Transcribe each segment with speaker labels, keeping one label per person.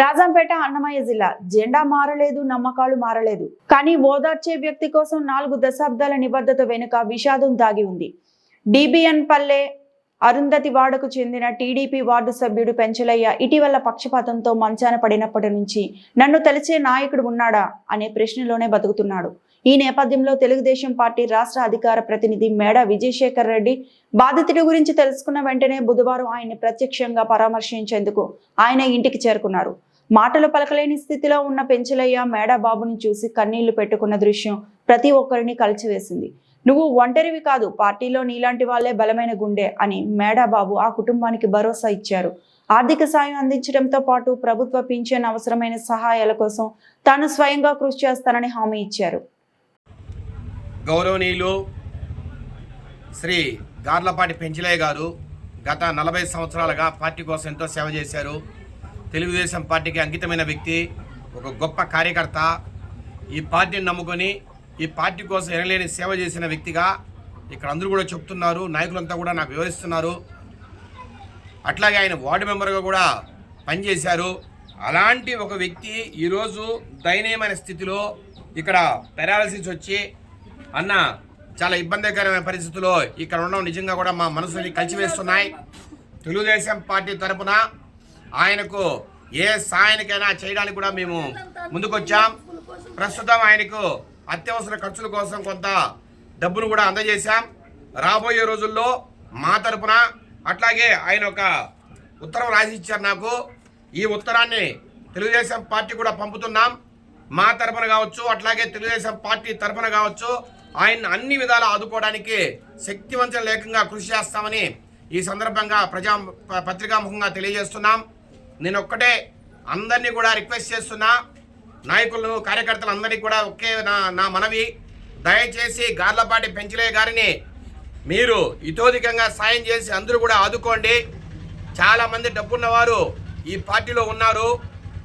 Speaker 1: రాజంపేట అన్నమయ్య జిల్లా. జెండా మారలేదు నమ్మకాలు మారలేదు. కానీ ఓదార్చే వ్యక్తి కోసం నాలుగు దశాబ్దాల నిబద్ధత వెనుక విషాదం దాగి ఉంది. డిబిఎన్ పల్లె అరుంధతి వార్డుకు చెందిన టీడీపీ వార్డు సభ్యుడు పెంచలయ్య ఇటీవల పక్షపాతంతో మంచాన పడినప్పటి నుంచి నన్ను తెలిసే నాయకుడు ఉన్నాడా అనే ప్రశ్నలోనే బతుకుతున్నాడు. ఈ నేపథ్యంలో తెలుగుదేశం పార్టీ రాష్ట్ర అధికార ప్రతినిధి మేడ విజయశేఖర్ రెడ్డి బాధితుడి గురించి తెలుసుకున్న వెంటనే బుధవారం ఆయన్ని ప్రత్యక్షంగా పరామర్శించేందుకు ఆయన ఇంటికి చేరుకున్నారు. మాటలు పలకలేని స్థితిలో ఉన్న పెంచలయ్య మేడాబాబుని చూసి కన్నీళ్ళు పెట్టుకున్న దృశ్యం ప్రతి ఒక్కరిని కలిచివేసింది. నువ్వు ఒంటరివి కాదు పార్టీలో నీలాంటి వాళ్ళే బలమైన గుండె అని మేడా బాబు ఆ కుటుంబానికి భరోసా ఇచ్చారు. ఆర్థిక సాయం అందించడంతో పాటు ప్రభుత్వ పింఛన్ అవసరమైన సహాయాల కోసం తాను స్వయంగా కృషి చేస్తానని హామీ ఇచ్చారు.
Speaker 2: గౌరవనీయులు శ్రీ గార్లపాటి పెంచలయ్య గారు గత నలభై సంవత్సరాలుగా పార్టీ కోసం ఎంతో సేవ చేశారు. తెలుగుదేశం పార్టీకి అంకితమైన వ్యక్తి ఒక గొప్ప కార్యకర్త. ఈ పార్టీని నమ్ముకొని ఈ పార్టీ కోసం ఎనలేని సేవ చేసిన వ్యక్తిగా ఇక్కడ అందరూ కూడా చెప్తున్నారు నాయకులంతా కూడా నాకు వివరిస్తున్నారు. అట్లాగే ఆయన వార్డు మెంబర్గా కూడా పనిచేశారు. అలాంటి ఒక వ్యక్తి ఈరోజు దయనీయమైన స్థితిలో ఇక్కడ పెరాలసిస్ వచ్చి అన్న చాలా ఇబ్బందికరమైన పరిస్థితుల్లో ఇక్కడ ఉండడం నిజంగా కూడా మా మనసుని కలిసివేస్తున్నాయి. తెలుగుదేశం పార్టీ తరపున ఆయనకు ఏ సాయానికైనా చేయడానికి కూడా మేము ముందుకొచ్చాం. ప్రస్తుతం ఆయనకు అత్యవసర ఖర్చుల కోసం కొంత డబ్బును కూడా అందజేశాం. రాబోయే రోజుల్లో మా తరపున అట్లాగే ఆయన ఒక ఉత్తరం రాసి ఇచ్చారు నాకు. ఈ ఉత్తరాన్ని తెలుగుదేశం పార్టీ కూడా పంపుతున్నాం. మా తరపున కావచ్చు అట్లాగే తెలుగుదేశం పార్టీ తరపున కావచ్చు ఆయన అన్ని విధాలా ఆదుకోవడానికి శక్తివంతం లేఖంగా కృషి చేస్తామని ఈ సందర్భంగా ప్రజా పత్రికాముఖంగా తెలియజేస్తున్నాం. నేను ఒక్కటే అందరినీ కూడా రిక్వెస్ట్ చేస్తున్నా నాయకులను కార్యకర్తలు అందరికీ కూడా ఒకే నా నా మనవి. దయచేసి గార్లపాటి పెంచలే గారిని మీరు ఇతోధికంగా సాయం చేసి అందరూ కూడా ఆదుకోండి. చాలా మంది డబ్బున్నవారు ఈ పార్టీలో ఉన్నారు.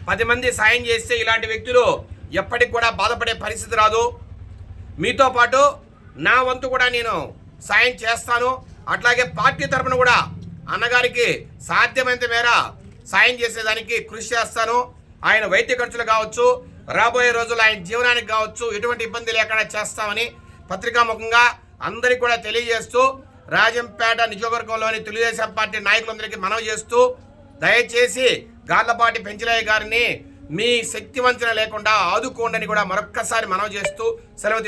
Speaker 2: పది మంది సాయం చేస్తే ఇలాంటి వ్యక్తులు ఎప్పటికి కూడా బాధపడే పరిస్థితి రాదు. మీతో పాటు నా వంతు కూడా నేను సాయం చేస్తాను. అట్లాగే పార్టీ తరపున కూడా అన్నగారికి సాధ్యమైనంత మేర సాయం చేసేదానికి కృషి చేస్తాను. ఆయన వైద్య ఖర్చులు కావచ్చు రాబోయే రోజుల్లో ఆయన జీవనానికి కావచ్చు ఎటువంటి ఇబ్బంది లేకుండా చేస్తామని పత్రికాముఖంగా అందరికీ కూడా తెలియజేస్తూ రాజంపేట నియోజకవర్గంలోని తెలుగుదేశం పార్టీ నాయకులందరికీ మనవి చేస్తూ దయచేసి గార్లపాటి పెంచలయ్య గారిని మీ శక్తి వంచన లేకుండా ఆదుకోండి కూడా మరొక్కసారి మనవి చేస్తూ సెలవు